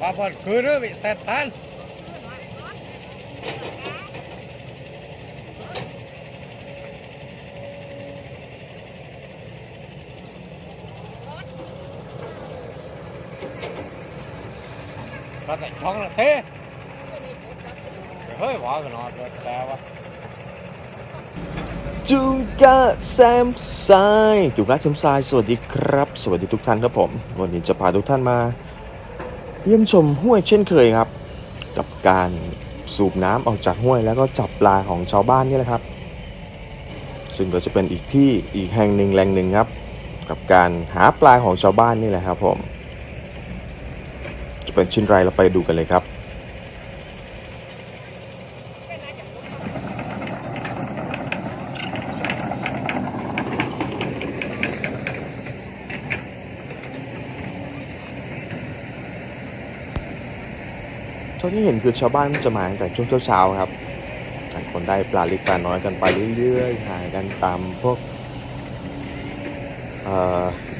พาพอดคืนด้วยเสร็จทันมาแต่ช่องละเท่เฮ้ยว่ากันนอนแต่ว่าจูกาแซมไซจูกาแซมไซสวัสดีครับ สวัสดีทุกท่านครับผม วันนี้จะพาทุกท่านมา เยี่ยมชมห้วยเช่นเคยครับ กับการสูบน้ำออกจากห้วยแล้วก็จับปลาของชาวบ้านนี่แหละครับ ซึ่งก็จะเป็นอีกที่อีกแห่งหนึ่งแหล่งหนึ่งครับ กับการหาปลาของชาวบ้านนี่แหละครับผม จะเป็นชิ้นไรเราไปดูกันเลยครับ เท่าที่เห็นคือชาวบ้านจะมาตั้งแต่ช่วงเช้าๆครับต่างคนได้ปลาเล็กปลาน้อยกันไปเรื่อยๆหากันตามพวก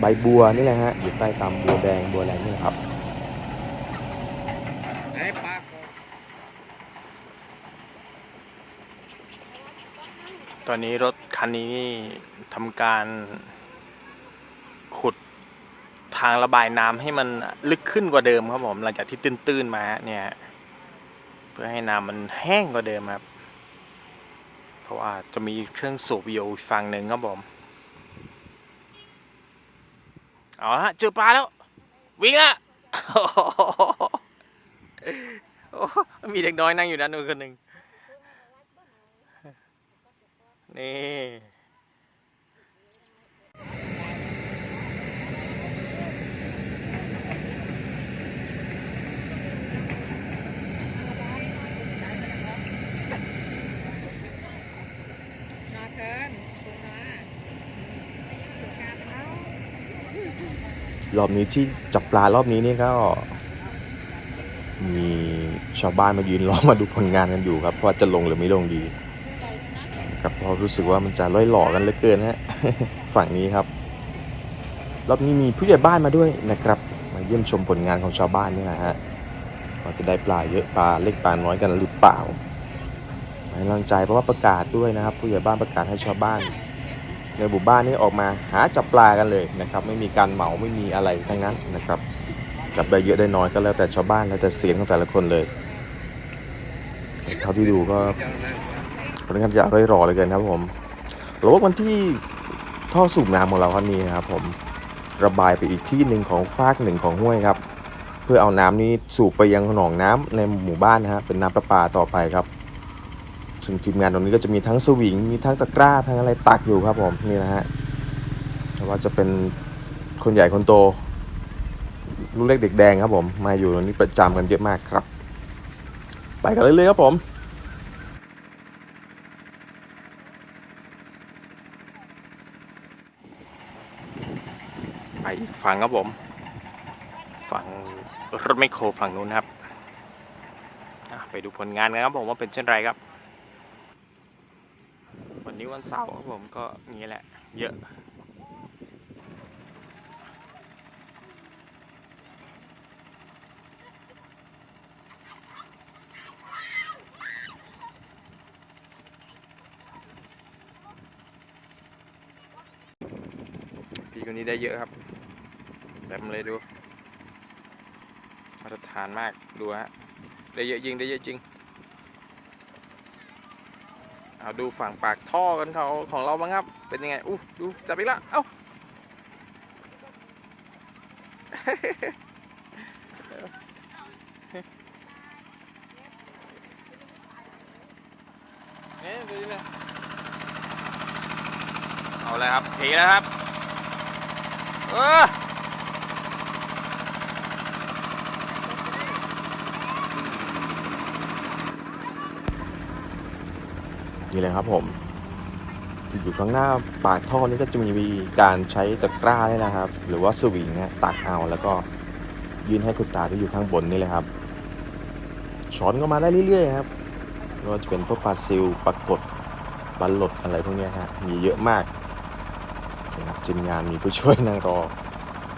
ใบบัวนี่แหละฮะอยู่ใต้ตามบัวแดงบัวแดงนี่แหละครับตอนนี้รถคันนี้ทำการ ทางระบายน้ำให้มันลึกขึ้นกว่าเดิมครับผมหลังจากที่ตื้นๆมาเนี่ยเพื่อให้น้ำมันแห้งกว่าเดิมครับ เพราะว่าจะมีเครื่องสูบอยู่อีกฝั่งหนึ่งครับผมเอาละฮะเจอปลาแล้ว วิ่งละโอ้โหมีเด็กน้อยนั่งอยู่ด้านนู้นคนหนึ่งนี่ นาเทินคุณมาร รอบนี้ที่จับปลารอบนี้นี่ก็มีชาวบ้านมายืนรอมาดูผลงานกันอยู่ครับว่าจะลงหรือไม่ลงดีครับเพราะรู้สึกว่ามันจะล่อยหล่อกันเหลือเกินฮะฝั่งนี้ครับ รอบนี้มีผู้ใหญ่บ้านมาด้วยนะครับ มาเยี่ยมชมผลงานของชาวบ้านนี่แหละฮะว่าจะได้ปลาเยอะปลาเล็กปลาน้อยกันหรือเปล่าให้กำลังใจเพราะว่าประกาศด้วยนะครับ ผู้ใหญ่บ้านประกาศให้ชาวบ้าน ในหมู่บ้านนี้ออกมาหาจับปลากันเลยนะครับ ไม่มีการเหมาไม่มีอะไรทั้งนั้นนะครับ จับได้เยอะได้น้อยก็แล้วแต่ชาวบ้านแล้วแต่เสียงของแต่ละคนเลยเท่าที่ดูก็ค่อนข้างจะร่อยรอเลยเกินครับผมระบบวันที่ท่อสูบน้ำของเราครับนี้นะครับผมระบายไปอีกที่หนึ่งของฟากหนึ่งของห้วยครับ เพื่อเอาน้ำนี้สูบไปยังหนองน้ำในหมู่บ้านนะฮะเป็นน้ำประปาต่อไปครับ ซึ่งทีมงานตรงนี้ก็จะมีทั้งสวิง มีทั้งตะกร้า ทั้งอะไรตักอยู่ครับผม นี่นะฮะ แต่ว่าจะเป็นคนใหญ่คนโต ลูกเล็กเด็กแดงครับผม มาอยู่ตรงนี้ประจำกันเยอะมากครับ ไปกันเลยเลยๆครับผมไปอีกฝั่งครับผม ฝั่งรถไมโครฝั่งนู้นครับ ไปดูผลงานกันครับผมว่าเป็นเช่นไรครับ วันนี้วันเสาร์ครับผมก็นี้แหละ เยอะพี่คนนี้ได้เยอะครับเต็มเลยดู มาตรฐานมากดูฮะ ได้เยอะจริง ได้เยอะจริง เอาดูฝั่งปากท่อกันเขาของเราบ้างครับ เป็นยังไงอู้ดูจับอีกแล้วเอ้าเอ๊ะดูนี่ยเอาเลยครับเทแล้วครับ เออ นี่เลยครับผม อยู่ข้างหน้าปากท่อนี้ก็จะมีการใช้ตะกร้าเนี่ยนะครับ หรือว่าสวิงเนี่ยตักเอาแล้วก็ยื่นให้คุณตาที่อยู่ข้างบนนี่เลยครับช้อนก็มาได้เรื่อยๆครับไม่ว่าจะเป็นพวกปลาซิลปลากดปลาหลดอะไรพวกนี้ฮะมีเยอะมากนะครับทีมงานมีผู้ช่วยนั่งรอ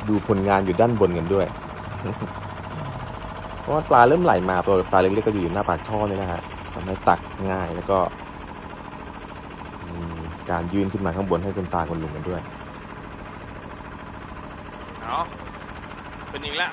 ดูผลงานอยู่ด้านบนกันด้วย เพราะว่าปลาเริ่มไหลมาตัวปลาเล็กๆก็อยู่หน้าปากท่อนี่นะฮะทำให้ตักง่ายแล้วก็ การยื่นขึ้นมาข้างบนให้คุณตาคุณลุงกันด้วย เอาเป็นอีกแล้ว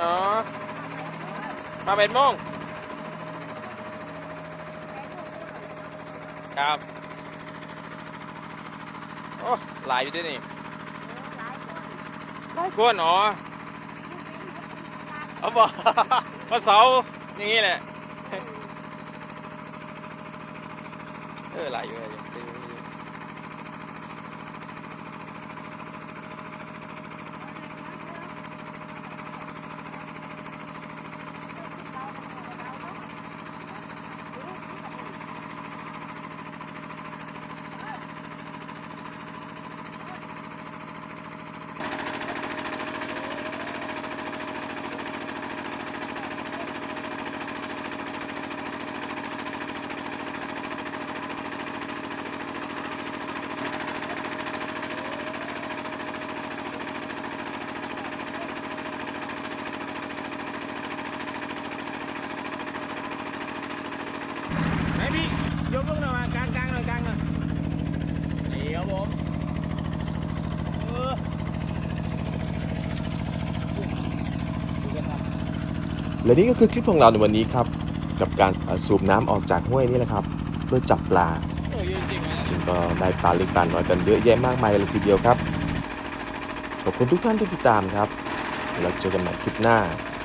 อ๋อ มาเป็นโมงครับโอ้หลายอยู่ด้วยนี่กวนอ๋อเอาบอกมาเสาร์อย่างงี้แหละเออหลายอยู่หลย พี่ยกลูกหน่อยมากลางกลางหน่อยกลางหน่อยนี่ครับผมเออและนี่ก็คือคลิปของเราในวันนี้ครับ กับการสูบน้ำออกจากห้วยนี่แหละครับ เพื่อจับปลาซึ่งก็ได้ปลาเล็กปลาน้อยกันเยอะแยะมากมายเลยทีเดียวครับขอบคุณทุกท่านที่ติดตามครับแล้วเจอกันใหม่คลิปหน้า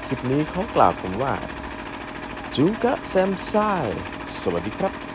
คลิปนี้เขากล่าวผมว่าจูกะแซมไซ สวัสดีครับ